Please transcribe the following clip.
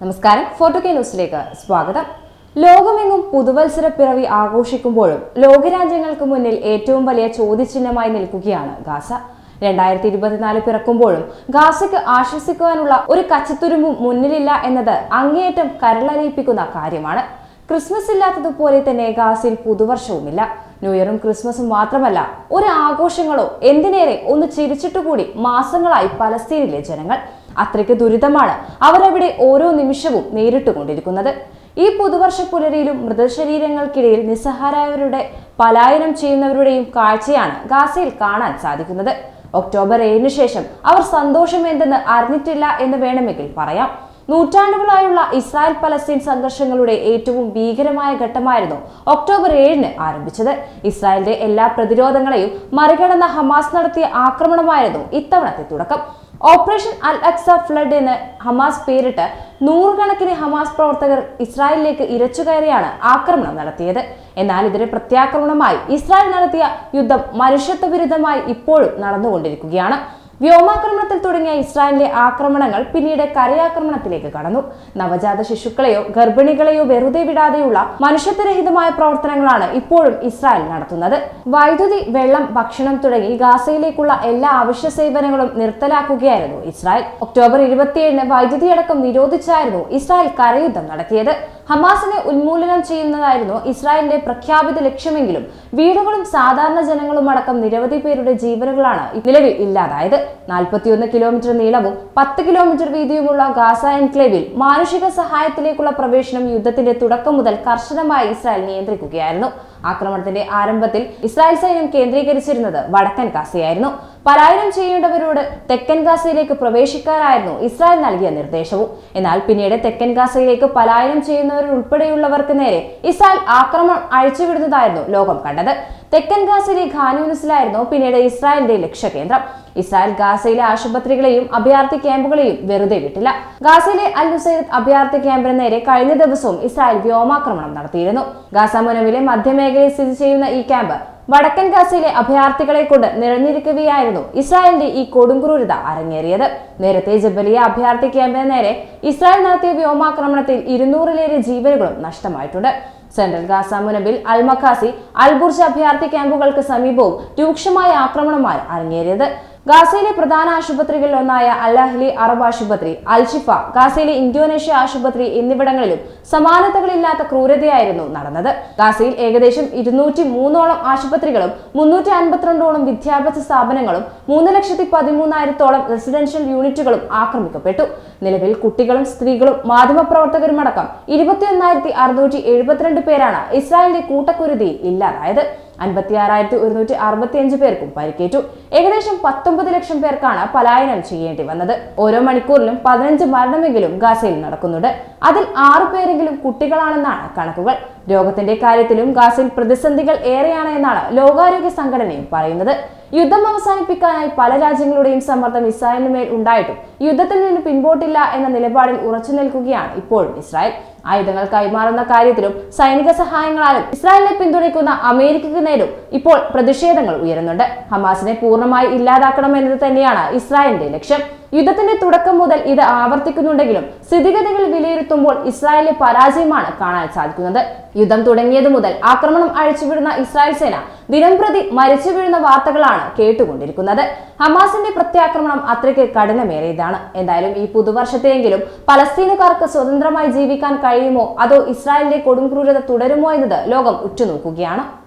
നമസ്കാരം. Photo K ന്യൂസിലേക്ക് സ്വാഗതം. ലോകമെങ്ങും പുതുവത്സര പിറവി ആഘോഷിക്കുമ്പോഴും ലോകരാജ്യങ്ങൾക്ക് മുന്നിൽ ഏറ്റവും വലിയ ചോദ്യചിഹ്നമായി നിൽക്കുകയാണ് ഗാസ. രണ്ടായിരത്തി ഇരുപത്തിനാല് പിറക്കുമ്പോഴും ഗാസയ്ക്ക് ആശ്വസിക്കുവാനുള്ള ഒരു കച്ചത്തുരുമ്പും മുന്നിലില്ല എന്നത് അങ്ങേയറ്റം കരളലിയിപ്പിക്കുന്ന കാര്യമാണ്. ക്രിസ്മസ് ഇല്ലാത്തതുപോലെ തന്നെ ഗാസയിൽ പുതുവർഷവുമില്ല. ന്യൂഇയറും ക്രിസ്മസും മാത്രമല്ല ഒരു ആഘോഷങ്ങളോ എന്തിനേറെ ഒന്ന് ചിരിച്ചിട്ടുകൂടി മാസങ്ങളായി പലസ്തീനിലെ ജനങ്ങൾ. അത്രയ്ക്ക് ദുരിതമാണ് അവരവിടെ ഓരോ നിമിഷവും നേരിട്ടുകൊണ്ടിരിക്കുന്നത്. ഈ പുതുവർഷ പുലരിയിലും മൃതശരീരങ്ങൾക്കിടയിൽ നിസ്സഹാരായവരുടെ പലായനം ചെയ്യുന്നവരുടെയും കാഴ്ചയാണ് ഗാസയിൽ കാണാൻ സാധിക്കുന്നത്. ഒക്ടോബർ ഏഴിന് ശേഷം അവർ സന്തോഷം എന്തെന്ന് അറിഞ്ഞിട്ടില്ല എന്ന് വേണമെങ്കിൽ പറയാം. നൂറ്റാണ്ടുകളായുള്ള ഇസ്രായേൽ പലസ്തീൻ സംഘർഷങ്ങളുടെ ഏറ്റവും ഭീകരമായ ഘട്ടമായിരുന്നു ഒക്ടോബർ ഏഴിന് ആരംഭിച്ചത്. ഇസ്രായേലിന്റെ എല്ലാ പ്രതിരോധങ്ങളെയും മറികടന്ന ഹമാസ് നടത്തിയ ആക്രമണമായിരുന്നു ഇത്തവണത്തെ തുടക്കം. ഓപ്പറേഷൻ അൽ അക്സ ഫ്ലഡ് എന്ന് ഹമാസ് പേരിട്ട് നൂറുകണക്കിന് ഹമാസ് പ്രവർത്തകർ ഇസ്രായേലിലേക്ക് ഇരച്ചുകയറിയാണ് ആക്രമണം നടത്തിയത്. എന്നാൽ ഇതിന് പ്രത്യാക്രമണമായി ഇസ്രായേൽ നടത്തിയ യുദ്ധം മനുഷ്യത്വവിരുദ്ധമായി ഇപ്പോഴും നടന്നുകൊണ്ടിരിക്കുകയാണ്. വ്യോമാക്രമണത്തിൽ തുടങ്ങിയ ഇസ്രായേലിന്റെ ആക്രമണങ്ങൾ പിന്നീട് കരയാക്രമണത്തിലേക്ക് കടന്നു. നവജാത ശിശുക്കളെയോ ഗർഭിണികളെയോ വെറുതെ വിടാതെയുള്ള മനുഷ്യത്വരഹിതമായ പ്രവർത്തനങ്ങളാണ് ഇപ്പോഴും ഇസ്രായേൽ നടത്തുന്നത്. വൈദ്യുതി വെള്ളം ഭക്ഷണം തുടങ്ങി ഗാസയിലേക്കുള്ള എല്ലാ അവശ്യ സേവനങ്ങളും നിർത്തലാക്കുകയായിരുന്നു ഇസ്രായേൽ. ഒക്ടോബർ ഇരുപത്തിയേഴിന് വൈദ്യുതി അടക്കം നിരോധിച്ചായിരുന്നു ഇസ്രായേൽ കരയുദ്ധം നടത്തിയത്. ഹമാസിനെ ഉന്മൂലനം ചെയ്യുന്നതായിരുന്നു ഇസ്രായേലിന്റെ പ്രഖ്യാപിത ലക്ഷ്യമെങ്കിലും വീടുകളും സാധാരണ ജനങ്ങളും അടക്കം നിരവധി പേരുടെ ജീവനുകളാണ് നിലവിൽ ഇല്ലാതായത്. നാൽപ്പത്തിയൊന്ന് കിലോമീറ്റർ നീളവും പത്ത് കിലോമീറ്റർ വീതിയുമുള്ള ഗാസ എൻക്ലേവിൽ മാനുഷിക സഹായത്തിലേക്കുള്ള പ്രവേശനം യുദ്ധത്തിന്റെ തുടക്കം മുതൽ കർശനമായി ഇസ്രായേൽ നിയന്ത്രിക്കുകയായിരുന്നു. ആക്രമണത്തിന്റെ ആരംഭത്തിൽ ഇസ്രായേൽ സൈന്യം കേന്ദ്രീകരിച്ചിരുന്നത് വടക്കൻ ഗാസയായിരുന്നു. പലായനം ചെയ്യേണ്ടവരോട് തെക്കൻ ഗാസയിലേക്ക് പ്രവേശിക്കാനായിരുന്നു ഇസ്രായേൽ നൽകിയ നിർദ്ദേശവും. എന്നാൽ പിന്നീട് തെക്കൻ ഗാസയിലേക്ക് പലായനം ചെയ്യുന്നവരുൾപ്പെടെയുള്ളവർക്ക് നേരെ ഇസ്രായേൽ ആക്രമണം അഴിച്ചുവിടുന്നതായിരുന്നു ലോകം കണ്ടത്. തെക്കൻ ഗാസയിലെ ഖാനൂനിസിലായിരുന്നു പിന്നീട് ഇസ്രായേലിന്റെ ലക്ഷ്യകേന്ദ്രം. ഇസ്രായേൽ ഗാസയിലെ ആശുപത്രികളെയും അഭയാർത്ഥി ക്യാമ്പുകളെയും വെറുതെ വിട്ടില്ല. ഗാസയിലെ അൽ നുസൈദ് അഭയാർത്ഥി ക്യാമ്പിന് നേരെ കഴിഞ്ഞ ദിവസവും ഇസ്രായേൽ വ്യോമാക്രമണം നടത്തിയിരുന്നു. ഗാസ മുനവിലെ മധ്യമേഖലയിൽ സ്ഥിതി ചെയ്യുന്ന ഈ ക്യാമ്പ് വടക്കൻ ഗാസയിലെ അഭയാർത്ഥികളെ കൊണ്ട് നിറഞ്ഞിരിക്കുകയായിരുന്നു ഇസ്രായേലിന്റെ ഈ കൊടുങ്ക്രൂരത അരങ്ങേറിയത്. നേരത്തെ ജബലിയ അഭയാർത്ഥി ക്യാമ്പിന് നേരെ ഇസ്രായേൽ നടത്തിയ വ്യോമാക്രമണത്തിൽ ഇരുന്നൂറിലേറെ ജീവനുകളും നഷ്ടമായിട്ടുണ്ട്. Central Gaza മുനബിൽ Al Maghazi Al Bureij Al Bureij അഭയാർത്ഥി ക്യാമ്പുകൾക്ക് സമീപവും രൂക്ഷമായ ആക്രമണമാണ് അരങ്ങേറിയത്. ഗാസയിലെ പ്രധാന ആശുപത്രികളിൽ ഒന്നായ അല്ലാഹ്ലി അറബ് ആശുപത്രി അൽഷിഫ ഗാസയിലെ ഇന്തോനേഷ്യ ആശുപത്രി എന്നിവിടങ്ങളിലും സമാനതകളില്ലാത്ത ക്രൂരതയായിരുന്നു നടന്നത്. ഗാസയിൽ ഏകദേശം ഇരുന്നൂറ്റി മൂന്നോളം ആശുപത്രികളും മുന്നൂറ്റി അൻപത്തിരണ്ടോളം വിദ്യാഭ്യാസ സ്ഥാപനങ്ങളും മൂന്ന് ലക്ഷത്തി പതിമൂന്നായിരത്തോളം റെസിഡൻഷ്യൽ യൂണിറ്റുകളും ആക്രമിക്കപ്പെട്ടു. നിലവിൽ കുട്ടികളും സ്ത്രീകളും മാധ്യമപ്രവർത്തകരുമടക്കം ഇരുപത്തിയൊന്നായിരത്തി അറുന്നൂറ്റി എഴുപത്തിരണ്ട് പേരാണ് ഇസ്രായേലിന്റെ കൂട്ടക്കുരുതിയിൽ ഇല്ലാതായത്. അൻപത്തി ആറായിരത്തി ഒരുന്നൂറ്റി അറുപത്തി അഞ്ച് പേർക്കും പരിക്കേറ്റു. ഏകദേശം പത്തൊമ്പത് ലക്ഷം പേർക്കാണ് പലായനം ചെയ്യേണ്ടി വന്നത്. ഓരോ മണിക്കൂറിലും പതിനഞ്ച് മരണമെങ്കിലും ഗാസയിൽ നടക്കുന്നുണ്ട്. അതിൽ ആറു പേരെങ്കിലും കുട്ടികളാണെന്നാണ് കണക്കുകൾ. രോഗത്തിന്റെ കാര്യത്തിലും ഗാസയിൽ പ്രതിസന്ധികൾ ഏറെയാണ് എന്നാണ് ലോകാരോഗ്യ സംഘടനയും പറയുന്നത്. യുദ്ധം അവസാനിപ്പിക്കാനായി പല രാജ്യങ്ങളുടെയും സമ്മർദ്ദം ഇസ്രായേലിന് മേൽ ഉണ്ടായിട്ടും യുദ്ധത്തിൽ നിന്ന് പിൻപോട്ടില്ല എന്ന നിലപാടിൽ ഉറച്ചു നിൽക്കുകയാണ് ഇപ്പോഴും ഇസ്രായേൽ. ആയുധങ്ങൾ കൈമാറുന്ന കാര്യത്തിലും സൈനിക സഹായങ്ങളാലും ഇസ്രായേലിനെ പിന്തുണയ്ക്കുന്ന അമേരിക്കയ്ക്ക് നേരും ഇപ്പോൾ പ്രതിഷേധങ്ങൾ ഉയരുന്നുണ്ട്. ഹമാസിനെ പൂർണമായി ഇല്ലാതാക്കണമെന്നത് തന്നെയാണ് ഇസ്രായേലിന്റെ ലക്ഷ്യം. യുദ്ധത്തിന്റെ തുടക്കം മുതൽ ഇത് ആവർത്തിക്കുന്നുണ്ടെങ്കിലും സ്ഥിതിഗതികൾ വിലയിരുത്തുമ്പോൾ ഇസ്രായേലിലെ പരാജയമാണ് കാണാൻ സാധിക്കുന്നത്. യുദ്ധം തുടങ്ങിയത് മുതൽ ആക്രമണം അഴിച്ചുവിടുന്ന ഇസ്രായേൽ സേന ദിനംപ്രതി മരിച്ചു വീഴുന്ന വാർത്തകളാണ് കേട്ടുകൊണ്ടിരിക്കുന്നത്. ഹമാസിന്റെ പ്രത്യാക്രമണം അത്രയ്ക്ക് കഠിനമേറിയതാണ്. എന്തായാലും ഈ പുതുവർഷത്തെയെങ്കിലും പലസ്തീനുകാർക്ക് സ്വതന്ത്രമായി ജീവിക്കാൻ കഴിയുമോ? അതോ ഇസ്രായേലിന്റെ കൊടുംക്രൂരത തുടരുമോ എന്നത് ലോകം ഉറ്റുനോക്കുകയാണ്.